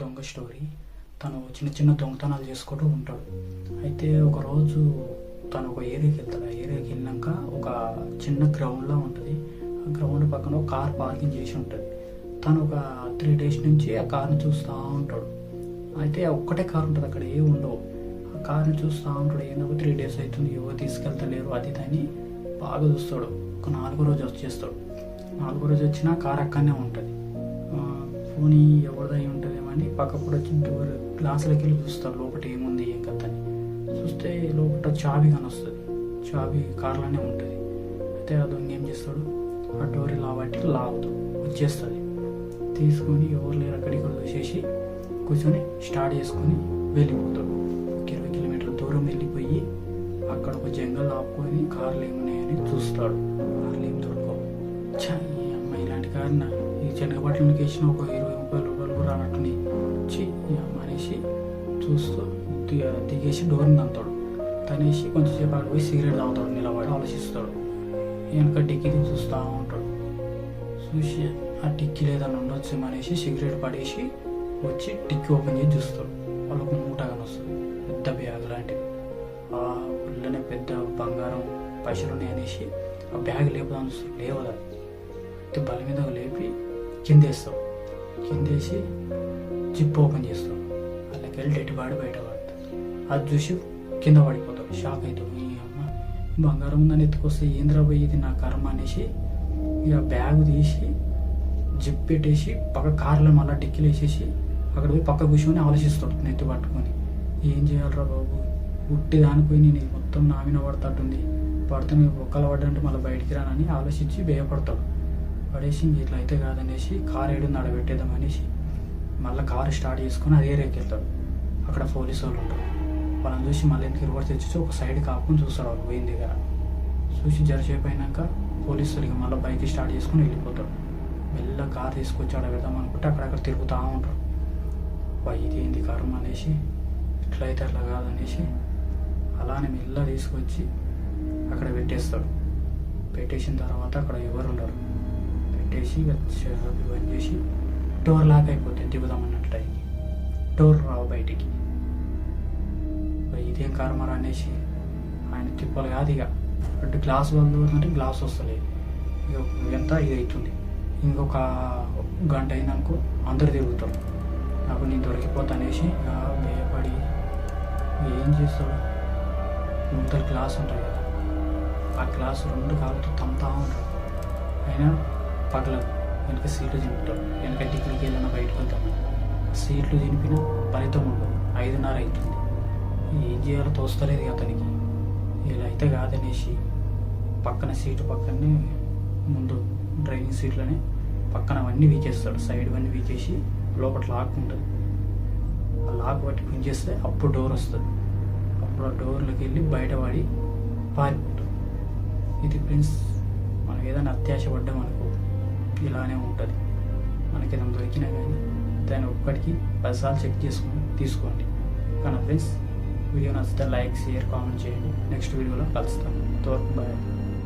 దొంగ స్టోరీ. తను చిన్న చిన్న దొంగతనాలు చేసుకుంటూ ఉంటాడు. అయితే ఒకరోజు తను ఒక ఏరియాకి వెళ్తాడు. ఆ ఏరియాకి వెళ్ళాక ఒక చిన్న గ్రౌండ్లా ఉంటుంది. ఆ గ్రౌండ్ పక్కన ఒక కార్ పార్కింగ్ చేసి ఉంటుంది. తను ఒక త్రీ డేస్ నుంచి ఆ కార్ని చూస్తూ ఉంటాడు. అయితే ఒక్కటే కార్ ఉంటుంది. అక్కడ ఏ ఉండవు. ఆ కార్ని చూస్తూ ఉంటాడు. ఏందో త్రీ డేస్ అవుతుంది. ఎవరు తీసుకెళ్తలేరు అది దాన్ని బాగా చూస్తాడు. ఒక నాలుగో రోజు వచ్చేస్తాడు. నాలుగో రోజు వచ్చినా కార్ అక్కడనే ఉంటుంది. పోనీ ఎవరిదై ఉంటుందేమో అని పక్కప్పుడు వచ్చి డోర్ గ్లాసులకి వెళ్ళి చూస్తాడు లోపల ఏముంది ఏం కదని చూస్తే లోపల చావి కానొస్తుంది. చావి కార్లోనే ఉంటుంది. అయితే ఆ దొంగ ఏం చేస్తాడు? ఆ డోర్ ఇలా పట్టి లాగుతాడు వచ్చేస్తుంది. తీసుకొని ఎవరు లేరు అక్కడికి చూసేసి కూర్చొని స్టార్ట్ చేసుకొని వెళ్ళిపోతాడు. ఒక ఇరవై కిలోమీటర్ల దూరం వెళ్ళిపోయి అక్కడ ఒక జంగల్ ఆపుకొని కార్లు ఏమున్నాయని చూస్తాడు. కార్లు ఏం దొరకవు. ఈ అమ్మాయి ఇలాంటి కారణ ఈ శనగపట్లకి వేసిన ఒక ఇరవై రానట్టుని వచ్చి మనిషి అనేసి చూస్తూ దిగేసి డోర్ని తంతాడు తనేసి కొంచెంసేపు అక్కడ పోయి సిగరెట్ తాగుతాడు నిలబడి ఆలోచిస్తాడు. వెనక డిక్కీ చూస్తూ ఉంటాడు. చూసి ఆ టిక్కీ లేదని ఉండొచ్చు అనేసి సిగరెట్ పడేసి వచ్చి టిక్కీ ఓపెన్ చేసి చూస్తాడు. వాళ్ళకు మూట వస్తుంది. పెద్ద బ్యాగ్ లాంటిది. ఆ ఊళ్ళోనే పెద్ద బంగారం పైసలు ఉన్నాయి అనేసి ఆ బ్యాగ్ లేపుదాం చూస్తాడు. లేవదు బల మీద లేపి కిందేస్తాడు కిందేసి జిప్ ఓపెన్ చేస్తాడు వాళ్ళకి వెళ్ళి డెట్టి బాడి బయట పడతాడు అది చూసి కింద పడిపోతాడు షాక్ అవుతాడు ఈ అమ్మ బంగారం ఉందని ఎత్తుకొస్తే ఏంద్రా పోయి ఇది నా కర్మ అనేసి ఇక బ్యాగ్ తీసి జిప్ పెట్టేసి పక్క కార్లో మళ్ళీ డిక్కీలు వేసేసి అక్కడ పోయి పక్క కూర్చొని ఆలోచిస్తాడు నెత్తి పట్టుకొని. ఏం చేయాలరా బాబు? ఉట్టి దానిపోయి నేను మొత్తం నామిన మీద పడతాటుంది పడితే ఒక్కలు పడ్డంటే మళ్ళీ బయటికి రానని ఆలోచించి భయపడతాడు. పడేసి ఇట్లా అయితే కాదనేసి కారు ఏడు నడబెట్టేద్దాం అనేసి మళ్ళీ కారు స్టార్ట్ చేసుకుని అదే రేకి వెళ్తాడు అక్కడ పోలీసు వాళ్ళు ఉంటారు. వాళ్ళని చూసి మళ్ళీ ఎందుకు రివర్స్ తెచ్చి ఒక సైడ్ కాపుకొని చూస్తాడు వాళ్ళు పోయిన దగ్గర. చూసి జరసేపు అయినాక పోలీసులు ఇక మళ్ళీ బైక్ స్టార్ట్ చేసుకుని వెళ్ళిపోతాడు మెల్ల కార్ తీసుకొచ్చి ఆడ పెడదాం అనుకుంటే అక్కడక్కడ తిరుగుతూ ఉంటారు. వా ఇది ఏంది కర్మ అనేసి. ఇట్లయితే అట్లా కాదనేసి అలానే మెల్ల తీసుకొచ్చి అక్కడ పెట్టేస్తాడు. పెట్టేసిన తర్వాత అక్కడ ఎవరు ఉండరు. పెట్టేసి ఇక బంద్ చేసి డోర్ లాక్ అయిపోతుంది దిగుదాం అన్నట్టు డోర్ రావు బయటికి. ఇదేం కర్మరా అనేసి ఆయన తిప్పాలి కాదు ఇక. అటు గ్లాస్ బంద్ అంటే గ్లాస్ వస్తలేదు. ఇక ఎంత ఇది అవుతుంది ఇంకొక గంట అయిందనుకో అందరు తిరుగుతారు. నాకు నేను దొరికిపోతా అనేసి భయపడి ఏం చేస్తాడు? ముందర గ్లాస్ ఉంటుంది కదా. ఆ గ్లాస్ రెండు కాళ్ళతో తమ్ముతా ఉంటాడు. అయినా పగల వెనక సీట్లు తింటాడు వెనక డిగ్రీకి వెళ్ళిన బయటకు వెళ్తాము సీట్లు చింపిన ఫలితం ఉండదు. ఐదున్నర అవుతుంది. ఏం చేయాలో తోస్తలేదు అతనికి. ఇలా అయితే కాదనేసి పక్కన సీటు పక్కనే ముందు డ్రైవింగ్ సీట్లోనే పక్కన అవన్నీ వీకేస్తాడు. సైడ్ అవన్నీ వీకేసి లోపల లాక్ ఉంటుంది. ఆ లాక్ బట్టి గుంజేస్తే అప్పుడు డోర్ వస్తుంది. అప్పుడు ఆ డోర్లోకి వెళ్ళి బయటపడి పారిపోతుంది ఇది ఫ్రెండ్స్ మనం ఏదైనా అత్యాశ పడ్డాం అనుకో ఇలానే ఉంటుంది. మనకి ఏదైనా దొరికినా కానీ దాన్ని ఒక్కడికి పదిసార్లు చెక్ చేసుకొని తీసుకోండి. కానీ ఫ్రెండ్స్ వీడియో నచ్చితే లైక్ షేర్ కామెంట్ చేయండి. నెక్స్ట్ వీడియోలో కలుస్తాను తోర్పు బాయ్.